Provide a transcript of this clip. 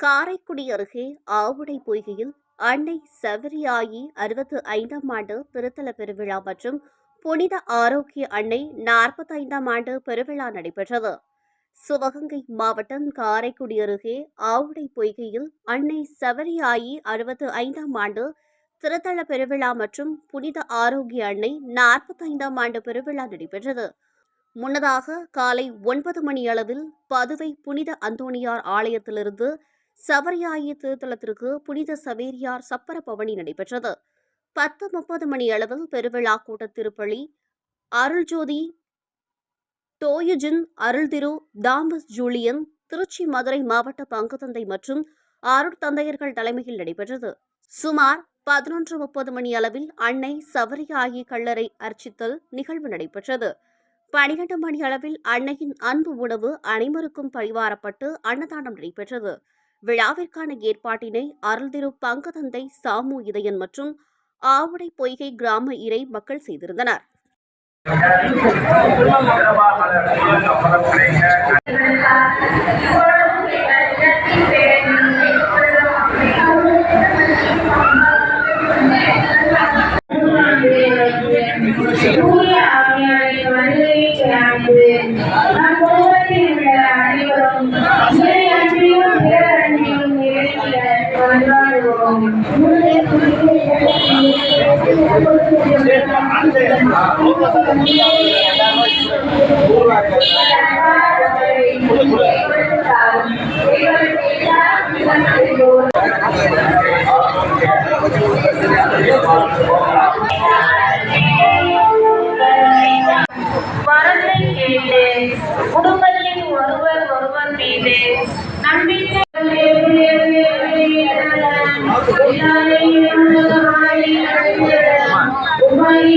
காரைக்குடி அருகே ஆவுடை பொய்கையில் அன்னை சவரியாயி அறுபத்து ஐந்தாம் ஆண்டு திருத்தல பெருவிழா மற்றும் புனித ஆரோக்கிய அன்னை நாற்பத்தைந்தாம் ஆண்டு பெருவிழா நடைபெற்றது. சிவகங்கை மாவட்டம் காரைக்குடி அருகே ஆவுடை பொய்கையில் அன்னை சவரியாயி அறுபத்து ஐந்தாம் ஆண்டு திருத்தல பெருவிழா மற்றும் புனித ஆரோக்கிய அன்னை நாற்பத்தைந்தாம் ஆண்டு பெருவிழா நடைபெற்றது. முன்னதாக காலை ஒன்பது மணி அளவில் பதுவை புனித அந்தோணியார் ஆலயத்திலிருந்து சபரியாயி திருத்தலத்திற்கு புனித சவேரியார் சப்பர பவனி நடைபெற்றது. பத்து முப்பது மணி அளவில் பெருவிழா கூட்ட திருப்பலி அருள்ஜோதி டோயுஜின் அருள்திரு தாமஸ் ஜூலியன் திருச்சி மதுரை மாவட்ட பங்குத்தந்தை மற்றும் அருட்தந்தையர்கள் தலைமையில் நடைபெற்றது. சுமார் பதினொன்று முப்பது மணி அளவில் அன்னை சவரியாயி கல்லறை அர்ச்சித்தல் நிகழ்வு நடைபெற்றது. பனிரெண்டு மணி அளவில் அன்னையின் அன்பு உணவு அனைவருக்கும் பரிவாரப்பட்டு அன்னதானம் நடைபெற்றது. விழாவிற்கான ஏற்பாட்டினை அருள்திரு பங்குதந்தை சாமு இதயன் மற்றும் ஆவுடை பொய்கை கிராம இறை மக்கள் செய்திருந்தனர். தூய குடும்பத்தில் ஒருவர் ஒருவர் மீது நம்பிக்கை உமாரி